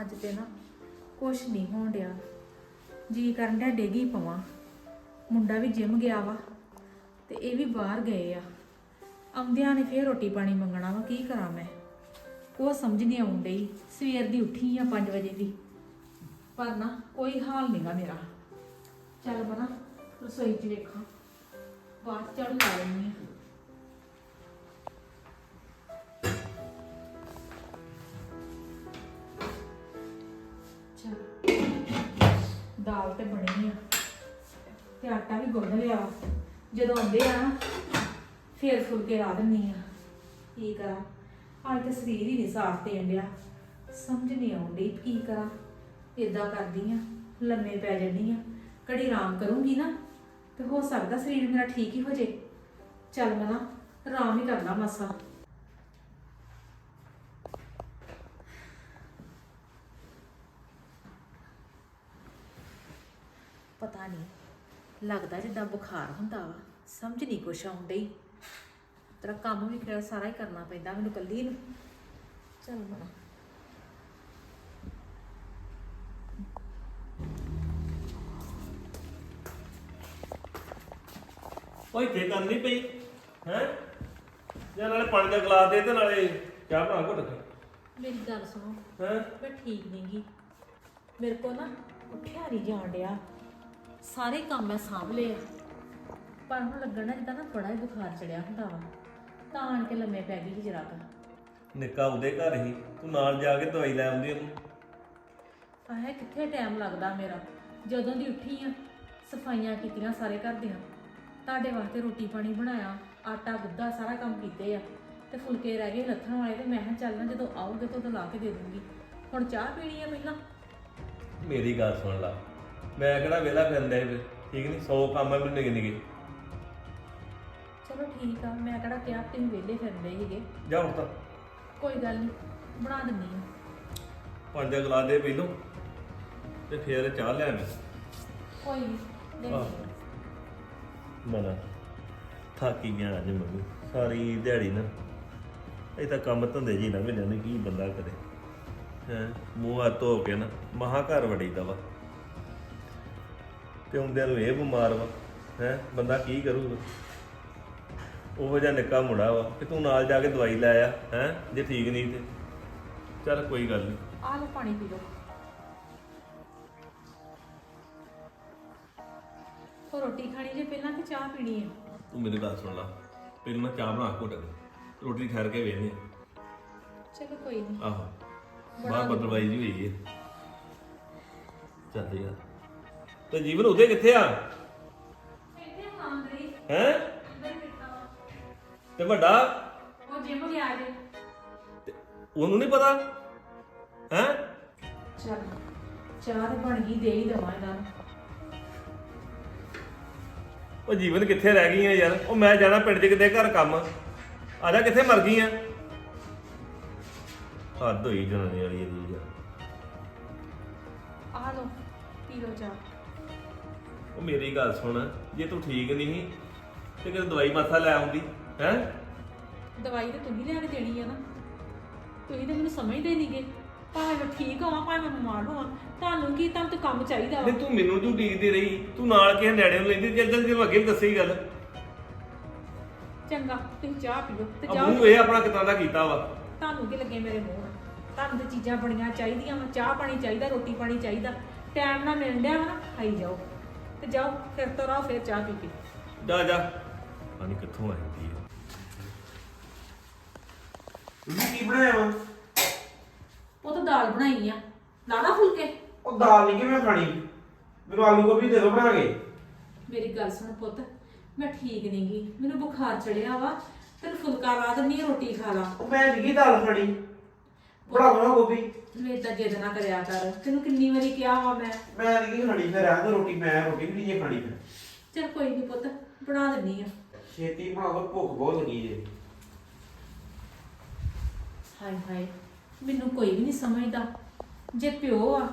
ਅੱਜ ਤੇ ਨਾ ਕੁਛ ਨਹੀਂ ਹੋਣ ਡਿਆ। ਜੀ ਕਰਨ ਡਿਆ ਡੇਗੀ ਪਵਾਂ। ਮੁੰਡਾ ਵੀ ਜਿਮ ਗਿਆ ਵਾ ਤੇ ਇਹ ਵੀ ਬਾਹਰ ਗਏ ਆ। ਆਉਂਦਿਆਂ ਨੇ ਫੇਰ ਰੋਟੀ ਪਾਣੀ ਮੰਗਣਾ ਵਾ, ਕੀ ਕਰਾਂ ਮੈਂ? ਉਹ ਸਮਝ ਨਹੀਂ ਆਉਣ ਡਈ, ਸਵੇਰ ਦੀ ਉੱਠੀ ਆ 5 ਵਜੇ ਦੀ। ਪਰ ਨਾ ਕੋਈ ਹਾਲ ਨਹੀਂਗਾ ਮੇਰਾ। ਚੱਲ ਬਣਾ, ਰਸੋਈ 'ਚ ਵੇਖਾਂ। ਬਾਹਰ ਚੜ ਲਾ ਲੈਣੀ ਆ। ਦਾਲ ਤੇ ਬਣੀ ਆ। ਤੇ ਆਟਾ ਵੀ ਗੁੰਨ ਲਿਆ ਵਾ। ਜਦੋਂ ਆਉਂਦੇ ਆ ਨਾ, ਫੇਰ ਫੁਲਕੇ ਲਾ ਦਿੰਨੀ ਆ। ਕੀ ਕਰਾਂ? ਅੱਜ ਤਾਂ ਸਰੀਰ ਹੀ ਨਹੀਂ ਸਾਫ਼ ਦੇਣ ਡਿਆ। ਸਮਝ ਨਹੀਂ ਆਉਂਦੀ ਕੀ ਕਰਾਂ? ਇਦਾਂ ਕਰਦੀ ਆ, ਲੰਮੇ ਪੈ ਜਾਂਦੀ ਆ। ਘੜੀ ਆਰਾਮ ਕਰੂੰਗੀ ਨਾ, ਤੇ ਹੋ ਸਕਦਾ ਸਰੀਰ ਮੇਰਾ ਠੀਕ ਹੀ ਹੋ ਜੇ ਚੱਲ ਮੈਂ ਨਾ ਆਰਾਮ ਹੀ ਕਰਨਾ ਮਸਾ। ਪਤਾ ਨਹੀਂ ਲੱਗਦਾ ਜਿੱਦਾਂ ਬੁਖਾਰ ਹੁੰਦਾ ਵਾ ਸਮਝ ਨਹੀਂ ਕੁਛ ਆਉਂਦੀ ਤੇਰਾ ਕੰਮ ਵੀ ਕਿਹੜਾ ਸਾਰਾ ਹੀ ਕਰਨਾ ਪੈਂਦਾ ਮੈਨੂੰ ਕੱਲੀ ਨੂੰ। ਚੱਲ ਮਨਾ ਉਹ ਇੱਥੇ ਗੱਲ ਨਹੀਂ ਪਈ ਹੈ? ਜਾਂ ਨਾਲੇ ਪਾਣੀ ਦਾ ਗਲਾਸ ਦੇ ਤੇ ਨਾਲੇ ਚਾਹ ਬਣਾ ਘੁੱਟ ਕੇ। ਮੇਰੀ ਗੱਲ ਸੁਣੋ ਹੈ? ਮੈਂ ਠੀਕ ਨਹੀਂ ਗੀ ਮੇਰੇ ਕੋ ਨਾ ਉੱਠਿਆ ਨਹੀਂ ਜਾਣ ਡਿਆ। ਸਾਰੇ ਕੰਮ ਮੈਂ ਸਾਂਭ ਲਏ ਆ। ਪਰ ਹੁਣ ਲੱਗਣਾ ਜਿੱਦਾਂ ਨਾ ਬੜਾ ਹੀ ਬੁਖਾਰ ਚੜਿਆ ਹੁੰਦਾ ਵਾ। ਤਾਂ ਆਣ ਕੇ ਲੰਮੇ ਪੈ ਗਈ ਸੀ ਜਰਾ ਕੁ ਨਿੱਕਾ ਉਹਦੇ ਘਰ ਹੀ। ਤੂੰ ਨਾਲ ਜਾ ਕੇ ਦਵਾਈ ਲੈ ਆਉਂਦੀ ਉਹਨੂੰ। ਆਹ ਕਿੱਥੇ ਟਾਈਮ ਲੱਗਦਾ ਮੇਰਾ? ਜਦੋਂ ਦੀ ਉੱਠੀ ਆ ਸਫਾਈਆਂ ਕੀਤੀਆਂ ਸਾਰੇ ਘਰ ਦੀਆਂ। ਤੁਹਾਡੇ ਵਾਸਤੇ ਰੋਟੀ ਪਾਣੀ ਬਣਾਇਆ ਆਟਾ ਗੁੱਦਾ ਸਾਰਾ ਕੰਮ ਕੀਤੇ ਆ। ਤੇ ਫੁਲਕੇ ਰਹਿ ਗਏ ਲੱਥਣ ਵਾਲੇ ਤੇ ਮੈਂ ਕਿਹਾ ਚੱਲ ਨਾ ਜਦੋਂ ਆਉਗੇ ਤਾਂ ਉਦੋਂ ਲਾ ਕੇ ਦੇ ਦੂੰਗੀ। ਹੁਣ ਚਾਹ ਪੀਣੀ ਆ ਪਹਿਲਾਂ? ਮੇਰੀ ਗੱਲ ਸੁਣ ਲਾ। ਮੈਂ ਕਿਹੜਾ ਵਿਹਲਾ ਫਿਰਦਾ ਇਹ ਠੀਕ ਨਹੀਂ 100 ਕੰਮ ਹੈ ਮੈਨੂੰ ਨਿੱਕੇ ਨਿੱਕੇ। ਚਲੋ ਠੀਕ ਆ ਮੈਂ ਕਿਹੜਾ ਕਿਹਾ ਤੁਸੀਂ ਵਿਹਲੇ ਫਿਰਦੇ ਸੀਗੇ। ਜਾ ਹੁਣ ਤਾਂ। ਕੋਈ ਗੱਲ ਨਹੀਂ ਬਣਾ ਦਿੰਨੀ ਆ। ਪਾਣੀ ਦਾ ਗਲਾਸ ਦੇ ਪੀ ਲਓ ਤੇ ਫੇਰ ਚਾਹ ਲੈ ਆਵੀਂ। ਕੋਈ ਆਹ। ਮਨਾ ਥੱਕੀ ਗਿਆ ਅੱਜ ਮੰਮੀ ਸਾਰੀ ਦਿਹਾੜੀ ਨਾ। ਇਹ ਤਾਂ ਕੰਮ ਧੰਦੇ ਜੀ ਨਾ ਜਾਣੇ ਕੀ ਬੰਦਾ ਕਰੇ। ਹੈ ਮੂੰਹ ਹੱਥ ਧੋ ਕੇ ਨਾ ਮਹਾ ਘਰ ਵੜੀਦਾ ਵਾ। ਤੇ ਹੁੰਦਿਆਂ ਨੂੰ ਇਹ ਬਿਮਾਰ ਵਾ ਹੈ ਬੰਦਾ ਕੀ ਕਰੂਗਾ? ਉਹੋ ਜਿਹਾ ਨਿੱਕਾ ਮੁੰਡਾ ਵਾ ਕਿ ਤੂੰ ਨਾਲ ਜਾ ਕੇ ਦਵਾਈ ਲੈ ਆ ਹੈ ਜੇ ਠੀਕ ਨਹੀਂ ਤੇ। ਚੱਲ ਕੋਈ ਗੱਲ ਨਹੀਂ ਆ ਲਓ ਪਾਣੀ ਪੀ ਲਓ। ਹੋਰ ਰੋਟੀ ਖਾਣੀ ਜੇ ਪਹਿਲਾਂ ਕਿ ਚਾਹ ਪੀਣੀ ਹੈ ਤੂੰ ਮੇਰੀ ਗੱਲ ਸੁਣ ਲਾ। ਪਹਿਲਾਂ ਮੈਂ ਚਾਹ ਬਣਾ ਕੇ ਘੁੱਟ ਕੇ ਰੋਟੀ ਠਹਿਰ ਕੇ ਵੇਖਨੇ ਚਲੋ ਕੋਈ ਨਹੀਂ ਆਹੋ। ਬਾਹਰ ਬਦਲਵਾਈ ਜੀ ਹੋਈ ਹੈ ਚੱਲ ਯਾਰ ਤੇ ਜੀਵਨ ਉਹਦੇ ਕਿੱਥੇ ਆ? ਇੱਥੇ ਖਾਂਦਰੀ ਹੈ? ਅੰਦਰ ਤੇ ਵੱਡਾ? ਉਹ ਜਿਮ ਗਿਆ ਜੇ। ਤੇ ਉਹਨੂੰ ਨਹੀਂ ਪਤਾ? ਹੈ? ਚਲ ਚਾਹ ਤੇ ਬਣ ਗਈ ਦੇ ਹੀ ਦਵਾਂ ਇਹਨਾਂ ਨੂੰ। ਉਹ ਜੀਵਨ ਕਿੱਥੇ ਰਹਿ ਗਈ ਆ ਯਾਰ? ਉਹ ਮੈਂ ਜਾਣਾ ਪਿੰਡ 'ਚ ਕਿਤੇ ਘਰ ਕੰਮ। ਆ ਜਾ ਕਿੱਥੇ ਮਰ ਗਈ ਆ ਹੱਦ ਹੋਈ ਜਨਾਨੀ ਵਾਲੀ ਇਹਦੀ ਯਾਰ। ਆ ਲਓ ਪੀ ਲਓ ਚਾਹ। ਉਹ ਮੇਰੀ ਗੱਲ ਸੁਣ ਜੇ ਤੂੰ ਠੀਕ ਨਹੀਂ ਤੇ ਕਿਤੇ ਦਵਾਈ ਮਾਥਾ ਲੈ ਆਉਂਦੀ ਹੈ? ਦਵਾਈ ਤੇ ਤੁਸੀਂ ਲਿਆ ਕੇ ਦੇਣੀ ਆ ਨਾ। ਤੁਸੀਂ ਤਾਂ ਮੈਨੂੰ ਸਮਝਦੇ ਨਹੀਂਗੇ ਭਾਵੇਂ ਮੈਂ ਠੀਕ ਹੋਵਾਂ ਭਾਵੇਂ ਮੈਂ ਬਿਮਾਰ ਹੋਵਾਂ ਤੁਹਾਨੂੰ ਕੀ ਤੁਹਾਨੂੰ ਤਾਂ ਕੰਮ ਚਾਹੀਦਾ ਵਾ? ਨਹੀਂ ਤੂੰ ਮੈਨੂੰ ਤੂੰ ਡੀਕਦੀ ਰਹੀ? ਤੂੰ ਨਾਲ ਕਿਸੇ ਨੇੜੇ ਨੂੰ ਲੈਂਦੀ ਚੱਲ ਚੱਲ ਜੇ ਅੱਗੇ ਵੀ ਦੱਸੀ ਗੱਲ। ਚੰਗਾ ਤੁਸੀਂ ਚਾਹ ਪੀਓ ਤੇ ਆ ਜਾਓ ਮੂੰਹ ਇਹ ਆਪਣਾ ਕਿਤਾਂ ਦਾ ਕੀਤਾ ਵਾ? ਤੁਹਾਨੂੰ ਕੀ ਲੱਗੇ ਮੇਰੇ ਮੂੰਹ? ਨਾਲ ਤੁਹਾਨੂੰ ਤੇ ਚੀਜ਼ਾਂ ਬਣੀਆਂ ਚਾਹੀਦੀਆਂ ਵਾ ਚਾਹ ਪਾਣੀ ਚਾਹੀਦਾ ਰੋਟੀ ਪਾਣੀ ਚਾਹੀਦਾ। ਟਾਈਮ ਨਾਲ ਮਿਲ ਡਿਆ ਵਾ ਨਾ ਖਾਈ ਜਾਓ। ਤੇ ਜਾਓ ਫਿਰ ਤੋਂ ਰਹੋ ਫਿਰ ਚਾਹ ਪੀ ਕੇ। ਜਾ ਜਾ। ਪਾਣੀ ਕਿੱਥੋਂ ਆਈ ਹੈ ਤੁਸੀਂ ਕੀ ਬਣਾਇਆ ਵਾ? ਉਹ ਤਾਂ ਦਾਲ ਬਣਾਈ ਆ। ਲਾਣਾ ਫੁਲਕੇ? ਉਹ ਦਾਲ ਨਹੀਂ ਕਿਵੇਂ ਖਾਣੀ? ਮੈਨੂੰ ਆਲੂ ਗੋਭੀ ਦੇ ਦਿਓ ਬਣਾ ਕੇ। ਮੇਰੀ ਗੱਲ ਸੁਣ ਪੁੱਤ ਮੈਂ ਠੀਕ ਨਹੀਂ ਗਈ ਮੈਨੂੰ ਬੁਖਾਰ ਚੜਿਆ ਵਾ। ਤੈਨੂੰ ਫੁਲਕਾ ਲਾ ਦਿੰਨੀ ਆ, ਰੋਟੀ ਖਾ ਲਾ। ਉਹ ਮੈਂ ਨਹੀਂ ਦਾਲ ਖਾਣੀ। ਦੋ ਨਾ ਗੋਭੀ। ਮੇਰੇ ਤਾਂ ਜਿੱਦ ਨਾ ਕਰਿਆ ਕਰ। ਤੈਨੂੰ ਕਿੰਨੀ ਵਾਰੀ ਕਿਹਾ ਵਾ ਮੈਂ? ਮੈਂ ਨਹੀਂ ਖਾਣੀ ਫਿਰ ਰਹਿਣ ਦੋ ਰੋਟੀ ਮੈਂ ਰੋਟੀ ਵੀ ਨਹੀਂ ਖਾਣੀ ਫਿਰ। ਚਲ ਕੋਈ ਨਹੀਂ ਪੁੱਤ ਬਣਾ ਦਿੰਨੀ ਆ। ਛੇਤੀ ਬਣਾ ਦੋ ਭੁੱਖ ਬਹੁਤ ਲੱਗੀ ਜੇ। ਹਾਏ ਹਾਏ ਮੈਨੂੰ ਕੋਈ ਵੀ ਨਹੀਂ ਸਮਝਦਾ। ਜੇ ਪਿਓ ਆ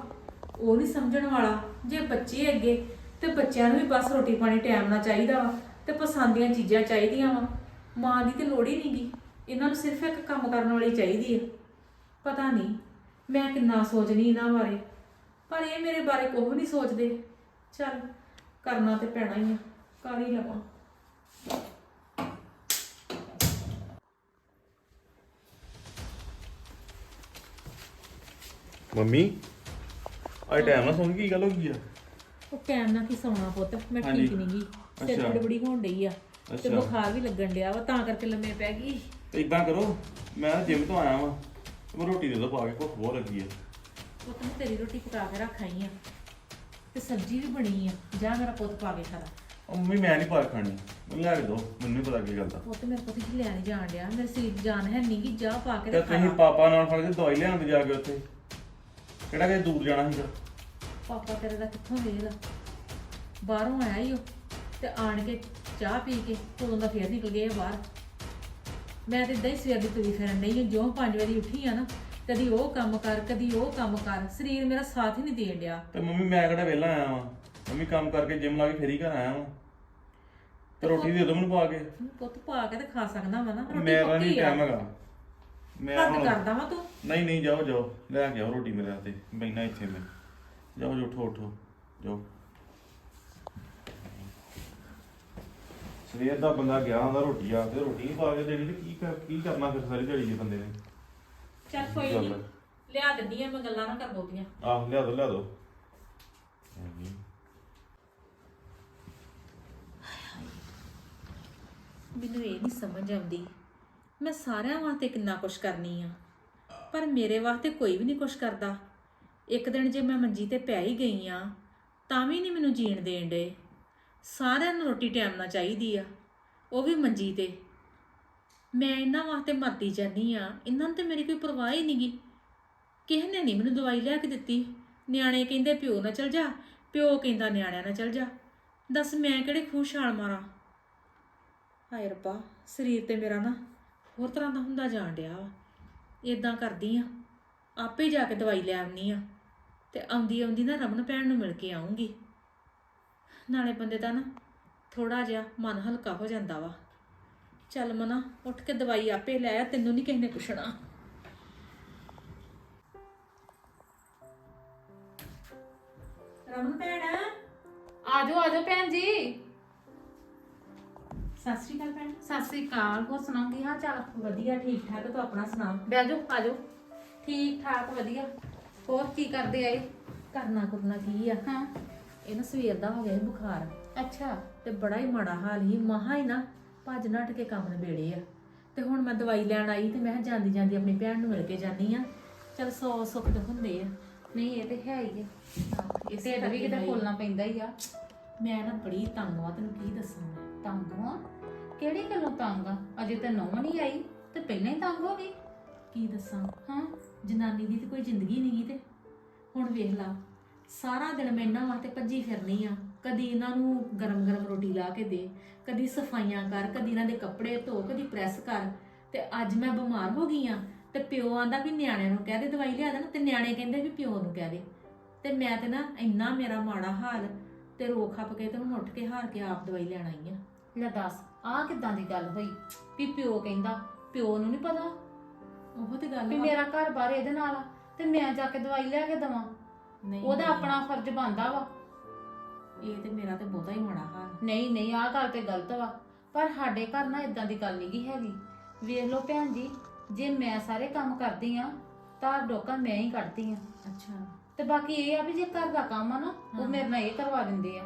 ਉਹ ਨਹੀਂ ਸਮਝਣ ਵਾਲਾ। ਜੇ ਬੱਚੇ ਅੱਗੇ ਤੇ ਬੱਚਿਆਂ ਨੂੰ ਵੀ ਬਸ ਰੋਟੀ ਪਾਣੀ ਟਾਈਮ ਨਾਲ ਚਾਹੀਦਾ ਵਾ ਤੇ ਪਸੰਦ ਦੀਆਂ ਚੀਜ਼ਾਂ ਚਾਹੀਦੀਆਂ ਵਾ। ਮਾਂ ਦੀ ਤੇ ਲੋੜ ਹੀ ਨਹੀਂਗੀ ਇਹਨਾਂ ਨੂੰ ਸਿਰਫ ਇੱਕ ਕੰਮ ਕਰਨ ਵਾਲੀ ਚਾਹੀਦੀ ਹੈ ਪਤਾ ਨਹੀਂ ਮੈਂ ਕਿੰਨਾ ਸੋਚਣੀ ਇਹਨਾਂ ਬਾਰੇ ਪਰ ਇਹ ਮੇਰੇ ਬਾਰੇ ਕੁਝ ਨਹੀਂ ਸੋਚਦੇ ਚੱਲ ਕਰਨਾ ਤੇ ਪੈਣਾ ਹੀ ਆ ਕਰ ਹੀ ਲਵਾਂ ਮੰਮੀ ਅੱਜ ਟਾਈਮ ਨਾਲ ਸੁਣ ਕੀ ਗੱਲ ਹੋ ਗਈ ਆ ਉਹ ਟਾਈਮ ਨਾਲ ਕੀ ਸੌਣਾ ਪੁੱਤ ਮੈਂ। ਠੀਕ ਨਹੀਂ ਗਈ ਸਿਰ ਅੱਛਾ। ਬੜੀ ਹੋਣ ਡਈ ਆ ਤੇ ਅੱਛਾ। ਬੁਖਾਰ ਵੀ ਲੱਗਣ ਡਿਆ ਵਾ ਤਾਂ ਕਰਕੇ ਲੰਮੇ ਪੈ ਗਈ ਤੇ ਇਦਾਂ ਕਰੋ ਮੈਂ ਜਿਮ ਤੋਂ ਆਇਆ ਵਾਂ ਮੈਂ ਰੋਟੀ ਦੇ ਦੋ ਪਾ ਕੇ ਭੁੱਖ ਬਹੁਤ ਲੱਗੀ ਆ। ਪੁੱਤ ਮੈਂ ਤੇਰੀ ਰੋਟੀ ਪਕਾ ਕੇ ਰੱਖ ਆਈ ਆ। ਤੇ ਸਬਜ਼ੀ ਵੀ ਬਣੀ ਆ ਜਾ ਮੇਰਾ ਪੁੱਤ ਪਾ ਕੇ ਖਾ ਲਾ। ਉਹ ਮੰਮੀ ਮੈਂ ਨਹੀਂ ਪਾਰ ਖਾਣੀ। ਮੈਨੂੰ ਲੈ ਕੇ ਦੋ ਮੈਨੂੰ ਨਹੀਂ ਪਤਾ ਕੀ ਗੱਲ ਦਾ ਪੁੱਤ ਮੇਰੇ ਪੁੱਤ ਕੀ ਲੈਣ ਜਾਣ ਡਿਆ। ਮੇਰੇ ਸਰੀਰ 'ਚ ਜਾਨ ਹੈ ਨਹੀਂ ਕਿ ਜਾ ਪਾ ਕੇ ਤੇ ਤੁਸੀਂ ਪਾਪਾ ਨਾਲ ਫੜ ਕੇ ਦਵਾਈ ਲਿਆਉਂਦੇ ਜਾ ਕੇ ਉੱਥੇ। ਕਿਹੜਾ ਕਿ ਦੂਰ ਜਾਣਾ ਸੀਗਾ? ਪਾਪਾ ਤੇਰੇ ਦਾ ਕਿੱਥੋਂ ਵੇਲਾ ਬਾਹਰੋਂ ਆਇਆ ਹੀ ਉਹ ਤੇ ਆਣ ਕੇ ਚਾਹ ਪੀ ਕੇ ਉਦੋਂ ਦਾ ਫੇਰ ਨਿਕਲ ਗਿਆ ਬਾਹਰ। ਮੈਂ ਤੇ ਇਦਾਂ ਹੀ ਸਵੇਰ ਦੀ ਤੁਰੀ ਫਿਰਨ ਡਈ ਹਾਂ ਜਿਉਂ 5 ਵਜੇ ਉੱਠੀ ਆ ਨਾ ਕਦੀ ਉਹ ਕੰਮ ਕਰ ਕਦੀ ਉਹ ਕੰਮ ਕਰ ਸਰੀਰ ਮੇਰਾ ਸਾਥ ਹੀ ਨਹੀਂ ਦੇਣ ਡਿਆ। ਤੇ ਮੰਮੀ ਮੈਂ ਕਿਹੜਾ ਵਿਹਲਾ ਆਇਆ ਵਾਂ? ਮੰਮੀ ਕੰਮ ਕਰਕੇ ਜਿਮ ਲਾ ਕੇ ਫੇਰ ਹੀ ਘਰ ਆਇਆ ਵਾਂ। ਤੇ ਰੋਟੀ ਦੇ ਦੋ ਮੈਨੂੰ ਪਾ ਕੇ। ਪੁੱਤ ਪਾ ਕੇ ਤੇ ਖਾ ਸਕਦਾ ਵਾ ਨਾ ਰੋਟੀ ਮੇਰਾ ਪੱਕੀ ਨਹੀਂ ਆ। ਟਾਈਮ ਹੈਗਾ। ਮੈਂ ਹੱਦ ਹੁਣ ਕਰਦਾ ਵਾ ਤੂੰ। ਨਹੀਂ ਨਹੀਂ ਜਾਓ ਜਾਓ। ਲੈ ਕੇ ਆਓ ਰੋਟੀ ਮੇਰੇ ਹੱਥੇ ਬੈਠਾ ਇੱਥੇ ਮੈਂ। ਜਾਓ ਜੋ ਉਠੋ ਉਠੋ। ਜਾਓ। ਸਵੇਰ ਦਾ ਬੰਦਾ ਗਿਆ ਹੁੰਦਾ ਰੋਟੀ ਆ ਤੇ ਰੋਟੀ ਪਾ ਕੇ ਦੇਣੀ ਤੇ ਕੀ ਕਰ- ਕੀ ਕਰਨਾ ਫਿਰ ਸਾਰੀ ਦਿਹਾੜੀ ਜੇ ਬੰਦੇ ਨੇ? ਚੱਲ ਕੋਈ ਚੱਲ। ਨਹੀਂ ਲਿਆ ਦਿੰਦੀ ਆ ਮੈਂ ਗੱਲਾਂ ਨਾ ਕਰ ਬਹੁਤੀਆਂ ਆਹ ਲਿਆ ਦੋ ਲਿਆ ਦੋ। ਮੈਨੂੰ ਇਹ ਨਹੀਂ ਸਮਝ ਆਉਂਦੀ ਮੈਂ ਸਾਰਿਆਂ ਵਾਸਤੇ ਕਿੰਨਾ ਕੁਛ ਕਰਨੀ ਆ ਪਰ ਮੇਰੇ ਵਾਸਤੇ ਕੋਈ ਵੀ ਨਹੀਂ ਕੁਛ ਕਰਦਾ। ਇੱਕ ਦਿਨ ਜੇ ਮੈਂ ਮੰਜੀ ਤੇ ਪੈ ਹੀ ਗਈ ਆ ਤਾਂ ਵੀ ਨਹੀਂ ਮੈਨੂੰ ਜੀਣ ਦੇਣ ਡੇ ਸਾਰਿਆਂ ਨੂੰ ਰੋਟੀ ਟਾਈਮ ਨਾਲ ਚਾਹੀਦੀ ਆ। ਉਹ ਵੀ ਮੰਜੀ ਤੇ ਮੈਂ ਇਹਨਾਂ ਵਾਸਤੇ ਮਰਦੀ ਜਾਨੀ ਆ ਇਹਨਾਂ ਨੂੰ ਤੇ ਮੇਰੀ ਕੋਈ ਪਰਵਾਹ ਹੀ ਨਹੀਂਗੀ ਕਿਸੇ ਨੇ ਨਹੀਂ ਮੈਨੂੰ ਦਵਾਈ ਲਿਆ ਕੇ ਦਿੱਤੀ। ਨਿਆਣੇ ਕਹਿੰਦੇ ਪਿਓ ਨਾ ਚਲ ਜਾ। ਪਿਓ ਕਹਿੰਦਾ ਨਿਆਣਿਆਂ ਨਾਲ ਚਲ ਜਾ। ਦੱਸ ਮੈਂ ਕਿਹੜੇ ਖੁਸ਼ਹਾਲ ਮਾਰਾਂ? ਹਾਏ ਰੱਬਾ, ਸਰੀਰ ਤੇ ਮੇਰਾ ਨਾ ਹੋਰ ਤਰ੍ਹਾਂ ਦਾ ਹੁੰਦਾ ਜਾਣ ਡਿਆ ਵਾ। ਇਦਾਂ ਕਰਦੀ ਆ ਆਪੇ ਜਾ ਕੇ ਦਵਾਈ ਲੈ ਆਉਣੀ ਆ ਤੇ ਆਉਂਦੀ ਆਉਂਦੀ ਨਾ ਰਮਨ ਭੈਣ ਨੂੰ ਮਿਲ ਕੇ ਆਉਂਗੀ ਨਾਲੇ ਬੰਦੇ ਦਾ ਨਾ ਥੋੜਾ ਜਿਹਾ ਮਨ ਹਲਕਾ ਹੋ ਜਾਂਦਾ ਵਾ। ਚੱਲ ਮਨਾ ਉੱਠ ਕੇ ਦਵਾਈ ਆਪੇ ਲੈ ਆ ਤੈਨੂੰ ਨਹੀਂ ਕਿਸੇ ਨੇ ਪੁੱਛਣਾ। ਰਮਨ ਭੈਣ। ਆਜੋ ਆਜੋ ਭੈਣ ਜੀ। ਸਤਿ ਸ਼੍ਰੀ ਅਕਾਲ ਭੈਣ। ਸਤਿ ਸ੍ਰੀ ਅਕਾਲ ਹੋਰ ਸੁਣਾਓ ਕੀ ਹਾਲ ਚਾਲ? ਵਧੀਆ ਠੀਕ ਠਾਕ ਤੂੰ ਆਪਣਾ ਸੁਣਾ? ਬਹਿ ਜਾਓ ਆਜੋ ਠੀਕ ਠਾਕ ਵਧੀਆ। ਹੋਰ ਕੀ ਕਰਦੇ ਆਏ? ਕਰਨਾ ਕਰਨਾ ਕੀ ਆ? ਹਾਂ। ਇਹ ਨਾ ਸਵੇਰ ਦਾ ਹੋ ਗਿਆ ਸੀ ਬੁਖਾਰ। ਅੱਛਾ। ਤੇ ਬੜਾ ਹੀ ਮਾੜਾ ਹਾਲ ਹੀ ਮਹਾ ਹੀ ਨਾ ਭੱਜ ਨੱਠ ਕੇ ਕੰਮ ਨਿਬੇੜੇ ਆ। ਤੇ ਹੁਣ ਮੈਂ ਦਵਾਈ ਲੈਣ ਆਈ ਤੇ ਮੈਂ ਕਿਹਾ ਜਾਂਦੀ ਜਾਂਦੀ ਆਪਣੀ ਭੈਣ ਨੂੰ ਮਿਲ ਕੇ ਜਾਨੀ ਆ। ਚਲ ਸੌ ਸੁੱਖ ਦੇ ਹੁੰਦੇ ਆ। ਨਹੀਂ ਇਹ ਤੇ ਹੈ ਹੀ ਹੈ ਇਸੇ ਢਿੱਡ ਵੀ ਕਿਤੇ ਫੁੱਲਣਾ ਪੈਂਦਾ ਹੀ ਆ। ਮੈਂ ਨਾ ਬੜੀ ਤੰਗ ਆ ਤੈਨੂੰ ਕੀ ਦੱਸਾਂ ਤੰਗ ਆ? ਕਿਹੜੀ ਗੱਲੋਂ ਤੰਗ ਆ? ਅਜੇ ਤੇ ਨੌਂ ਨਹੀਂ ਆਈ ਤੇ ਪਹਿਲਾਂ ਹੀ ਤੰਗ ਹੋ ਗਈ। ਕੀ ਦੱਸਾਂ? ਹਾਂ। ਜਨਾਨੀ ਦੀ ਤੇ ਕੋਈ ਜ਼ਿੰਦਗੀ ਨਹੀਂਗੀ ਤੇ। ਹੁਣ ਵੇਖ ਲਾ ਸਾਰਾ ਦਿਨ ਮੈਂ ਇਹਨਾਂ ਵਾਸਤੇ ਭੱਜੀ ਫਿਰਨੀ ਆ। ਕਦੀ ਇਹਨਾਂ ਨੂੰ ਗਰਮ ਗਰਮ ਰੋਟੀ ਲਾ ਕੇ ਦੇ ਕਦੀ ਸਫਾਈਆਂ ਕਰ ਕਦੀ ਇਹਨਾਂ ਦੇ ਕੱਪੜੇ ਧੋ ਕਦੀ ਪ੍ਰੈਸ ਕਰ। ਤੇ ਅੱਜ ਮੈਂ ਬਿਮਾਰ ਹੋ ਗਈ ਆ ਤੇ ਪਿਓ ਆਂਦਾ ਵੀ ਨਿਆਣਿਆਂ ਨੂੰ ਕਹਿ ਦੇ ਦਵਾਈ ਲਿਆ ਦੇਣ ਤੇ ਨਿਆਣੇ ਕਹਿੰਦੇ ਵੀ ਪਿਓ ਨੂੰ ਕਹਿ ਦੇ। ਤੇ ਮੈਂ ਤੇ ਨਾ ਇੰਨਾ ਮੇਰਾ ਮਾੜਾ ਹਾਲ ਤੇ ਰੋ ਖੱਪ ਕੇ ਤੇ ਹੁਣ ਉੱਠ ਕੇ ਹਾਰ ਕੇ ਆਪ ਦਵਾਈ ਲੈਣ ਆਈ ਆ। ਲੈ ਦੱਸ ਆ ਕਿਦਾਂ ਦੀ ਗੱਲ ਹੋਈ? ਵੀ ਪਿਓ ਕਹਿੰਦਾ ਪਿਓ ਨੂੰ ਨਹੀਂ ਪਤਾ? ਉਹ ਤੇ ਗੱਲ ਵੀ ਵਾ। ਮੇਰਾ ਘਰ ਬਾਰ ਇਹਦੇ ਨਾਲ ਆ ਤੇ ਮੈਂ ਜਾ ਕੇ ਦਵਾਈ ਲੈ ਕੇ ਦਵਾਂ। ਨਹੀਂ। ਉਹਦਾ ਆਪਣਾ ਫਰਜ਼ ਬਣਦਾ ਵਾ। ਇਹ ਤੇ ਮੇਰਾ ਤੇ ਬਹੁਤਾ ਹੀ ਮਾੜਾ ਹਾਲ ਨਹੀਂ ਨਹੀਂ ਆਹ ਗੱਲ ਤੇ ਗਲਤ ਵਾ। ਪਰ ਸਾਡੇ ਘਰ ਨਾ ਇਦਾਂ ਦੀ ਗੱਲ ਨਹੀਂਗੀ ਹੈਗੀ। ਵੇਖ ਲਓ ਭੈਣ ਜੀ ਜੇ ਮੈਂ ਸਾਰੇ ਕੰਮ ਕਰਦੀ ਆ ਤਾਂ ਡੋਕਾ ਮੈਂ ਹੀ ਕੱਢਦੀ ਆ। ਅੱਛਾ। ਤੇ ਬਾਕੀ ਇਹ ਆ ਵੀ ਜੇ ਘਰ ਦਾ ਕੰਮ ਆ ਨਾ ਉਹ। ਮੇਰੇ ਨਾਲ ਇਹ ਕਰਵਾ ਦਿੰਦੇ ਆ।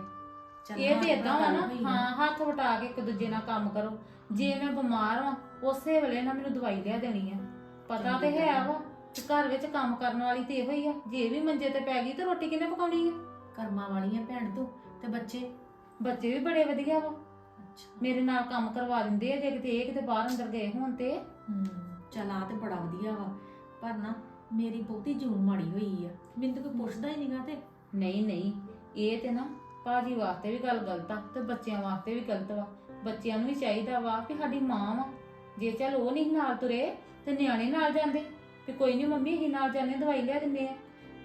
ਚੱਲ ਇਹ ਤੇ ਇਦਾਂ ਵਾ ਨਾ ਹਾਂ ਹੱਥ ਵਟਾ ਕੇ ਇੱਕ ਦੂਜੇ ਨਾਲ ਕੰਮ ਕਰੋ। ਜੇ ਮੈਂ ਬਿਮਾਰ ਵਾਂ ਉਸੇ ਵੇਲੇ ਨਾ ਮੈਨੂੰ ਦਵਾਈ ਲਿਆ ਦੇਣੀ ਆ। ਪਤਾ ਤੇ ਹੈ ਆ। ਵਾ। ਘਰ ਵਿੱਚ ਕੰਮ ਕਰਨ ਵਾਲੀ ਤੇ ਇਹੋ ਹੀ ਆ। ਜੇ ਇਹ ਵੀ ਮੰਜੇ ਤੇ ਪੈ ਗਈ ਤੇ ਰੋਟੀ ਕਿਹਨੇ ਪਕਾਉਣੀ ਆ? ਕਰਮਾਂ ਵਾਲੀਆਂ ਭੈਣ ਤੂੰ ਤੇ ਬੱਚੇ। ਬੱਚੇ ਵੀ ਬੜੇ ਵਧੀਆ ਵਾ। ਅੱਛਾ। ਮੇਰੇ ਨਾਲ ਕੰਮ ਕਰਵਾ ਦਿੰਦੇ ਆ ਜੇ ਕਿਤੇ ਇਹ ਕਿਤੇ ਬਾਹਰ ਅੰਦਰ ਗਏ ਹੋਣ ਤੇ। ਚਲ ਆ ਤੇ ਬੜਾ ਵਧੀਆ ਵਾ। ਪਰ ਨਾ ਮੇਰੀ ਬਹੁਤੀ ਜੂਨ ਮਾੜੀ ਹੋਈ ਆ। ਮੈਨੂੰ ਤਾਂ ਕੋਈ ਪੁੱਛਦਾ ਹੀ ਨਹੀਂਗਾ ਤੇ। ਨਹੀਂ ਨਹੀਂ। ਇਹ ਤੇ ਨਾ ਭਾਜੀ ਵਾਸਤੇ ਵੀ ਗੱਲ ਗਲਤ ਆ ਤੇ ਬੱਚਿਆਂ ਵਾਸਤੇ ਵੀ ਗਲਤ ਵਾ। ਬੱਚਿਆਂ ਨੂੰ ਵੀ ਚਾਹੀਦਾ ਵਾ ਕਿ ਸਾਡੀ ਮਾਂ ਵਾ। ਜੇ ਚੱਲ ਉਹ ਨਹੀਂ ਨਾਲ ਤੁਰੇ ਤੇ ਨਿਆਣੇ ਨਾਲ ਜਾਂਦੇ। ਵੀ ਕੋਈ ਨਹੀਂ ਮੰਮੀ ਅਸੀਂ ਨਾਲ ਜਾਂਦੇ ਦਵਾਈ ਲਿਆ ਦਿੰਦੇ ਆ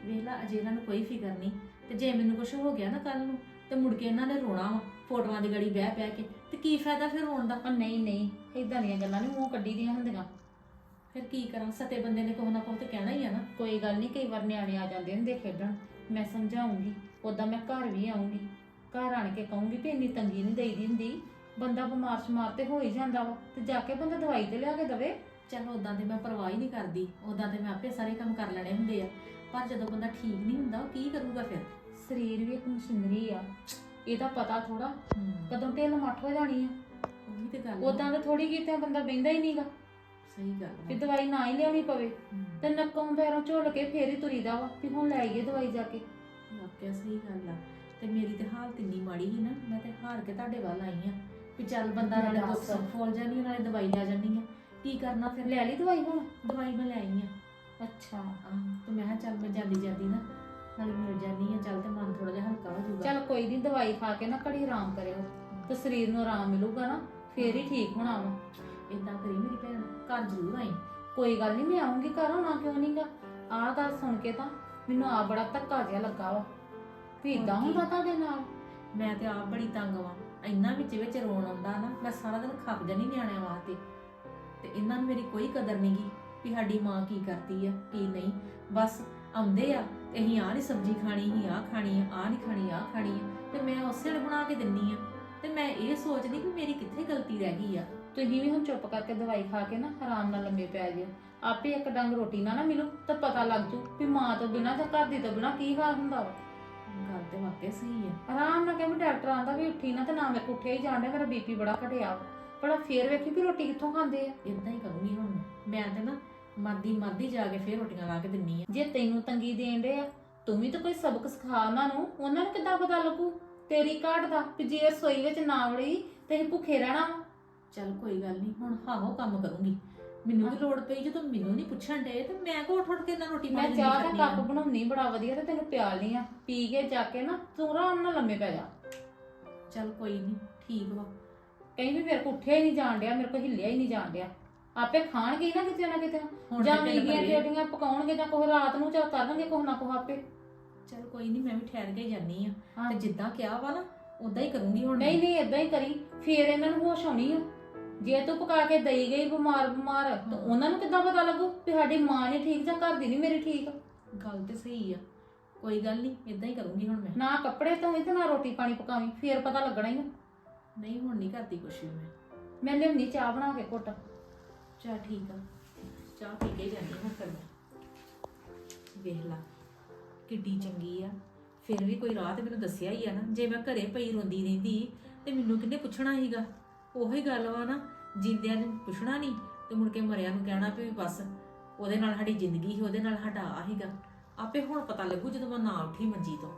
ਵੇਖ ਲਾ ਅਜੇ ਇਹਨਾਂ ਨੂੰ ਕੋਈ ਫਿਕਰ ਨਹੀਂ। ਤੇ ਜੇ ਮੈਨੂੰ ਕੁਝ ਹੋ ਗਿਆ ਨਾ ਕੱਲ ਨੂੰ ਤੇ ਮੁੜ ਕੇ ਇਹਨਾਂ ਨੇ ਰੋਣਾ ਵਾ ਫੋਟੋਆਂ ਦੀ ਗੜੀ ਬਹਿ ਬਹਿ ਕੇ ਤੇ ਕੀ ਫਾਇਦਾ ਫਿਰ ਰੋਣ ਦਾ? ਪਰ ਨਹੀਂ ਨਹੀਂ ਇਦਾਂ ਦੀਆਂ ਗੱਲਾਂ ਨਹੀਂ ਮੂੰਹ ਕੱਢੀ ਦੀਆਂ ਹੁੰਦੀਆਂ। ਫਿਰ ਕੀ ਕਰਾਂ? ਸਤੇ ਬੰਦੇ ਨੇ ਕੋਹ ਨਾ ਕੋਹ ਤੇ ਕਹਿਣਾ ਹੀ ਆ ਨਾ। ਕੋਈ ਗੱਲ ਨਹੀਂ ਕਈ ਵਾਰ ਨਿਆਣੇ ਆ ਜਾਂਦੇ ਹੁੰਦੇ ਖੇਡਣ। ਮੈਂ ਸਮਝਾਉਂਗੀ ਉਦਾਂ ਮੈਂ ਘਰ ਵੀ ਆਉਂਗੀ ਘਰ ਆਣ ਕੇ ਕਹੂੰਗੀ ਵੀ ਇੰਨੀ ਤੰਗੀ ਨਹੀਂ ਦੇਈਦੀ ਹੁੰਦੀ। ਬੰਦਾ ਬਿਮਾਰ ਸ਼ਮਾਰ ਤੇ ਹੋ ਹੀ ਜਾਂਦਾ ਵਾ ਤੇ ਜਾ ਕੇ ਬੰਦਾ ਦਵਾਈ ਤੇ ਲਿਆ ਕੇ ਦਵੇ। ਚਲ ਉਦਾਂ ਤੇ ਮੈਂ ਪਰਵਾਹ ਹੀ ਨਹੀਂ ਕਰਦੀ ਉਦਾਂ ਤੇ ਮੈਂ ਆਪੇ ਸਾਰੇ ਕੰਮ ਕਰ ਲੈਣੇ ਹੁੰਦੇ ਆ। ਪਰ ਜਦੋਂ ਬੰਦਾ ਠੀਕ ਨਹੀਂ ਹੁੰਦਾ ਉਹ ਕੀ ਕਰੂਗਾ ਫਿਰ? ਸਰੀਰ ਵੀ ਇੱਕ ਮਸ਼ੀਨਰੀ ਆ। ਇਹਦਾ ਪਤਾ ਥੋੜਾ ਕਦੋਂ ਢਿੱਲ ਮੱਠ ਹੋ ਜਾਣੀ ਆ। ਉਹੀ ਤੇ ਗੱਲ ਆ। ਉਦਾਂ ਤਾਂ ਥੋੜੀ ਕੀਤੇ ਬੰਦਾ ਬਹਿੰਦਾ ਹੀ ਨਹੀਂਗਾ। ਸਹੀ ਗੱਲ ਆ। ਦਵਾਈ ਨਾ ਹੀ ਲਿਆਉਣੀ ਪਵੇ। ਤੇ ਨੱਕੋਂ ਪੈਰੋਂ ਝੋਲ ਕੇ ਫੇਰ ਹੀ ਤੁਰੀਦਾ ਵਾ ਵੀ ਹੁਣ ਲੈ ਆਈਏ ਦਵਾਈ ਜਾ ਕੇ। ਵਾਕਿਆ ਸਹੀ ਗੱਲ ਆ। ਤੇ ਮੇਰੀ ਤੇ ਹਾਲਤ ਇੰਨੀ ਮਾੜੀ ਸੀ ਨਾ ਮੈਂ ਤੇ ਹਾਰ ਕੇ ਤੁਹਾਡੇ ਵੱਲ ਆਈ ਆ। ਵੀ ਚੱਲ ਬੰਦਾ ਨਾਲੇ ਦੁੱਖ। ਸੁੱਖ ਫੋਲ ਜਾਣੀ ਨਾਲੇ ਦਵਾਈ ਲੈ ਜਾਣੀ ਆ। ਕੀ ਕਰਨਾ ਫਿਰ? ਲੈ ਲਈ ਦਵਾਈ ਹੁਣ? ਦਵਾਈ ਮੈਂ ਲੈ ਆਈ ਆ। ਅੱਛਾ ਤੇ ਮੈਂ ਕਿਹਾ ਚੱਲ ਮੈਂ ਜਾਂਦੀ ਜਾਂਦੀ ਨਾ ਨਾਲੇ ਮਿਲ ਜਾਨੀ ਆ ਚੱਲ ਤੇ ਮਨ ਥੋੜਾ ਜਿਹਾ ਹਲਕਾ ਹੋ ਜਾਊਗਾ। ਚੱਲ ਕੋਈ ਨਹੀਂ ਦਵਾਈ ਖਾ ਕੇ ਨਾ ਘੜੀ ਆਰਾਮ ਕਰਿਓ। ਤੇ ਸਰੀਰ ਨੂੰ ਆਰਾਮ ਮਿਲੂਗਾ ਨਾ ਫੇਰ ਹੀ ਠੀਕ ਹੋਣਾ ਵਾ। ਇਦਾਂ ਕਰੀ ਮੇਰੀ ਭੈਣ ਘਰ ਜ਼ਰੂਰ ਆਈ। ਕੋਈ ਗੱਲ ਨਹੀਂ ਮੈਂ ਆਉਂਗੀ ਘਰ ਆਉਣਾ ਕਿਉਂ ਨਹੀਂਗਾ ਆਹ ਗੱਲ ਸੁਣ ਕੇ ਤਾਂ ਮੈਨੂੰ ਆ ਬੜਾ ਧੱਕਾ ਜਿਹਾ ਲੱਗਾ ਵਾ। ਵੀ ਇਦਾਂ? ਹੁੰਦਾ ਤੁਹਾਡੇ ਨਾਲ? ਮੈਂ ਤੇ ਆਪ ਬੜੀ ਤੰਗ ਵਾਂ। ਇੰਨਾ ਵਿੱਚ ਵਿੱਚ ਰੋਣ ਆਉਂਦਾ ਨਾ ਮੈਂ ਸਾਰਾ ਦਿਨ ਖੱਪ ਜਾਨੀ ਨਿਆਣਿਆਂ ਵਾਸਤੇ। ਤੇ ਇਹਨਾਂ ਨੂੰ ਮੇਰੀ ਕੋਈ ਕਦਰ ਨਹੀਂਗੀ ਵੀ ਸਾਡੀ ਮਾਂ ਕੀ ਕਰਦੀ ਆ ਕੀ ਨਹੀਂ। ਬਸ ਆਉਂਦੇ ਆ ਤੇ ਅਸੀਂ ਆਹ ਨਹੀਂ ਸਬਜ਼ੀ ਖਾਣੀ ਹੀ ਆਹ ਖਾਣੀ ਆ ਆਹ ਨਹੀਂ ਖਾਣੀ ਆਹ ਖਾਣੀ ਆ। ਤੇ ਮੈਂ ਉਸੇ ਵੇਲੇ ਬਣਾ ਕੇ ਦਿੰਨੀ ਆ। ਤੇ ਮੈਂ ਇਹ ਸੋਚਦੀ ਕਿ ਮੇਰੀ ਕਿੱਥੇ ਗਲਤੀ ਰਹਿ ਗਈ ਆ। ਤੁਸੀਂ ਵੀ ਹੁਣ ਚੁੱਪ ਕਰਕੇ ਦਵਾਈ ਖਾ ਕੇ ਨਾ ਆਰਾਮ ਨਾਲ ਲੰਮੇ ਪੈ ਜਿਓ ਆਪੇ ਇੱਕ ਡੰਗ ਰੋਟੀ ਨਾ ਨਾ ਮਿਲੂ ਤਾਂ ਪਤਾ ਲੱਗ ਜੂ ਵੀ ਮਾਂ ਤੋਂ ਬਿਨਾਂ ਜਾਂ ਘਰ ਦੀ ਤੋਂ ਬਿਨਾਂ ਕੀ ਹਾਲ ਹੁੰਦਾ ਵਾ। ਗੱਲ ਤੇ ਵਾਕਿਆ ਸਹੀ ਆ। ਆਰਾਮ ਨਾਲ ਕਹਿੰਦੇ ਡਾਕਟਰ ਆਂਦਾ ਵੀ ਉੱਠੀ ਨਾ ਤੇ ਨਾ ਮੇਰੇ ਕੋਲ ਉੱਠਿਆ ਹੀ ਜਾਣ ਡਿਆ ਮੇਰਾ ਬੀਪੀ ਬੜਾ ਘਟਿਆ ਵਾ। ਬੜਾ ਫੇਰ ਵੇਖੀ ਵੀ ਰੋਟੀ ਕਿੱਥੋਂ ਖਾਂਦੇ ਆ। ਇਦਾਂ ਹੀ ਕਰੂੰਗੀ ਹੁਣ ਮੈਂ। ਮੈਂ ਤੇ ਨਾ ਮਰਦੀ ਮਰਦੀ ਜਾ ਕੇ ਫੇਰ ਰੋਟੀਆਂ ਲਾ ਕੇ ਦਿੰਨੀ ਆ। ਜੇ ਤੈਨੂੰ ਤੰਗੀ ਦੇਣ ਡੇ ਆ ਤੂੰ ਵੀ ਤਾਂ ਕੋਈ ਸਬਕ ਸਿਖਾ ਉਹਨਾਂ ਨੂੰ। ਉਹਨਾਂ ਨੂੰ ਕਿੱਦਾਂ ਪਤਾ ਲੱਗੂ? ਤੇਰੀ ਘਾਟ ਦਾ ਵੀ ਜੇ ਰਸੋਈ ਵਿੱਚ ਨਾ ਵੜੀ ਤੇ ਅਸੀਂ ਭੁੱਖੇ ਰਹਿਣਾ ਵਾ। ਚੱਲ ਕੋਈ ਗੱਲ ਨਹੀਂ ਹੁਣ ਹਾਹੋ ਕੰਮ ਕਰੂੰਗੀ। ਮੈਨੂੰ ਵੀ ਲੋੜ ਪਈ ਜਦੋਂ ਮੈਨੂੰ ਨਹੀਂ ਪੁੱਛਣ ਡੇ ਤੇ ਮੈਂ ਕੋ ਉੱਠ ਉੱਠ ਕੇ ਨਾ ਰੋਟੀ ਮੈਂ ਪਾਣੀ ਚਾਹ ਦਾ ਕੱਪ। ਬਣਾਉਣੀ ਬੜਾ ਵਧੀਆ ਤੇ ਤੈਨੂੰ ਪਿਆਲਣੀ ਆ। ਪੀ ਕੇ ਜਾ ਕੇ ਨਾ ਤੂੰ ਆਰਾਮ ਨਾਲ ਲੰਮੇ ਪੈ ਜਾ। ਚੱਲ ਕੋਈ ਨਹੀਂ ਠੀਕ ਵਾ। ਕਹੀਂ ਵੀ ਮੇਰੇ ਕੋ ਉੱਠਿਆ ਹੀ ਨਹੀਂ ਜਾਣ ਡਿਆ ਮੇਰੇ ਕੋ ਹਿੱਲਿਆ ਹੀ ਨਹੀਂ ਜਾਣ ਡਿਆ। ਆਪੇ ਖਾਣਗੇ ਹੀ ਨਾ ਕਿਤੇ ਨਾ ਕਿਤੇ। ਹੁਣ ਜਾਂ ਤੇ ਢਿੱਡ ਮੀਆਂ ਭਰੇ। ਜਿਹੜੀਆਂ ਪਕਾਉਣਗੇ ਜਾਂ ਕੋਈ ਰਾਤ ਨੂੰ ਜਾਂ ਕਰਨਗੇ ਕੁਛ ਨਾ ਕੁਛ ਆਪੇ। ਚੱਲ ਕੋਈ ਨਹੀਂ ਮੈਂ ਵੀ ਠਹਿਰ ਕੇ ਜਾਨੀ ਆ ਹਾਂ। ਤੇ ਜਿੱਦਾਂ ਕਿਹਾ ਵਾ ਨਾ ਉਦਾਂ ਹੀ ਕਰੂੰਗੀ ਹੁਣ ਨਹੀਂ ਨਹੀਂ ਇਦਾਂ ਹੀ ਕਰੀ। ਫੇਰ ਇਹਨਾਂ ਨੂੰ ਹੋਸ਼ ਆਉਣੀ ਆ। ਜੇ ਤੂੰ ਪਕਾ ਕੇ ਦੇਈ ਗਈ ਬਿਮਾਰ ਬਿਮਾਰ ਤਾਂ ਉਹਨਾਂ ਨੂੰ ਕਿੱਦਾਂ ਪਤਾ ਲੱਗੂ ਵੀ ਸਾਡੀ ਮਾਂ ਨਹੀਂ ਠੀਕ ਜਾਂ ਘਰ ਦੀ ਨਹੀਂ ਮੇਰੀ ਠੀਕ? ਗੱਲ ਤੇ ਸਹੀ ਆ। ਕੋਈ ਗੱਲ ਨਹੀਂ ਇਦਾਂ ਹੀ ਕਰੂੰਗੀ ਹੁਣ ਮੈਂ। ਨਾ ਕੱਪੜੇ ਧੋਵੇਂ ਤੇ ਨਾ ਰੋਟੀ ਪਾਣੀ ਪਕਾਵੀਂ ਫੇਰ ਪਤਾ ਲੱਗਣਾ ਹੀ ਆ। ਨਹੀਂ ਹੁਣ ਨਹੀਂ ਕਰਦੀ ਕੁਛ ਵੀ ਮੈਂ। ਮੈਂ ਲਿਆਉਂਦੀ ਚਾਹ ਬਣਾ ਕੇ ਘੁੱਟ। ਚੱਲ ਠੀਕ ਆ। ਚਾਹ ਪੀ ਕੇ ਜਾਨੀ ਹੁਣ ਕਰ ਮੈਂ। ਵੇਖ ਲਾ ਕਿੱਡੀ ਚੰਗੀ ਆ। ਫਿਰ ਵੀ ਕੋਈ ਰਾਹ ਤੇ ਮੈਨੂੰ ਦੱਸਿਆ ਹੀ ਆ ਨਾ ਜੇ ਮੈਂ ਘਰੇ ਪਈ ਰੋਂਦੀ ਰਹਿੰਦੀ ਤੇ ਮੈਨੂੰ ਕਿੰਨੇ ਪੁੱਛਣਾ ਸੀਗਾ? ਉਹੀ ਗੱਲ ਵਾ ਨਾ ਜਿੰਦਿਆਂ ਨੂੰ ਪੁੱਛਣਾ ਨਹੀਂ ਤੇ ਮੁੜ ਕੇ ਮਰਿਆ ਨੂੰ ਕਹਿਣਾ ਵੀ ਬਸ ਉਹਦੇ ਨਾਲ ਸਾਡੀ ਜ਼ਿੰਦਗੀ ਸੀ ਉਹਦੇ ਨਾਲ ਸਾਡਾ ਆ ਸੀਗਾ। ਆਪੇ ਹੁਣ ਪਤਾ ਲੱਗੂ ਜਦੋਂ ਮੈਂ ਨਾ ਉੱਠੀ ਮੰਜੀ ਤੋਂ।